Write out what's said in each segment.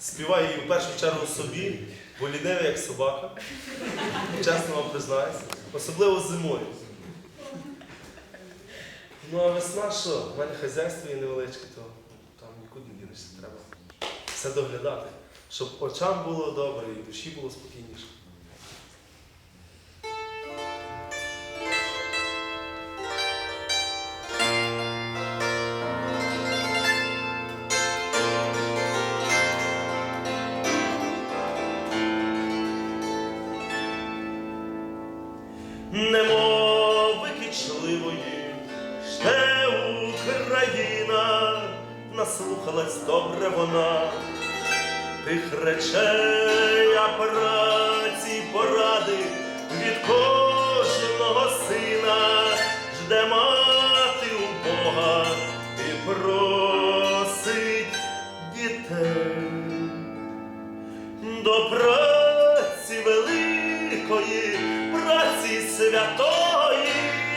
Співаю її в першу чергу собі, бо лінивий як собака. Чесно вам признаюся. Особливо зимою. Ну а весна що? У мене хазяйство є невеличке, то там нікуди не дінешся. Треба все доглядати, щоб очам було добре і душі було спокійніше. Немов викічливої, ще Україна, наслухалась добре вона, тих речей, а праці поради від кожного сина, жде мати у Бога і просить дітей. До святої,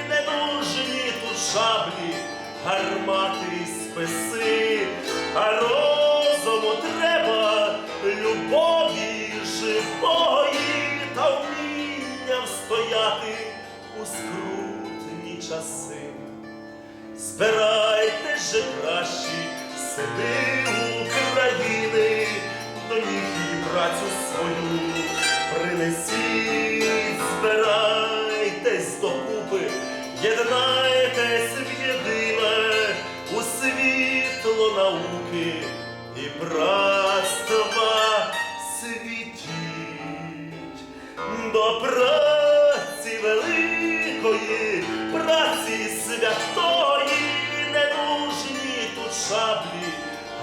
не нужні тут шаблі, гармати й списи, а розуму треба любові живої та вміння встояти у скрутні часи. Збирайте же кращі сини України, до них і працю свою до праці великої, праці святої, не нужні тут шаблі,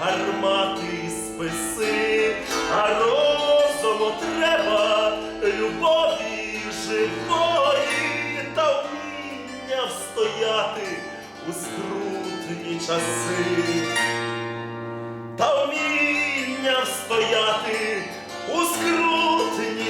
гармати списи, а розуму треба любові живої та вміння встояти у скрутні часи. Та вміння встояти у скрутні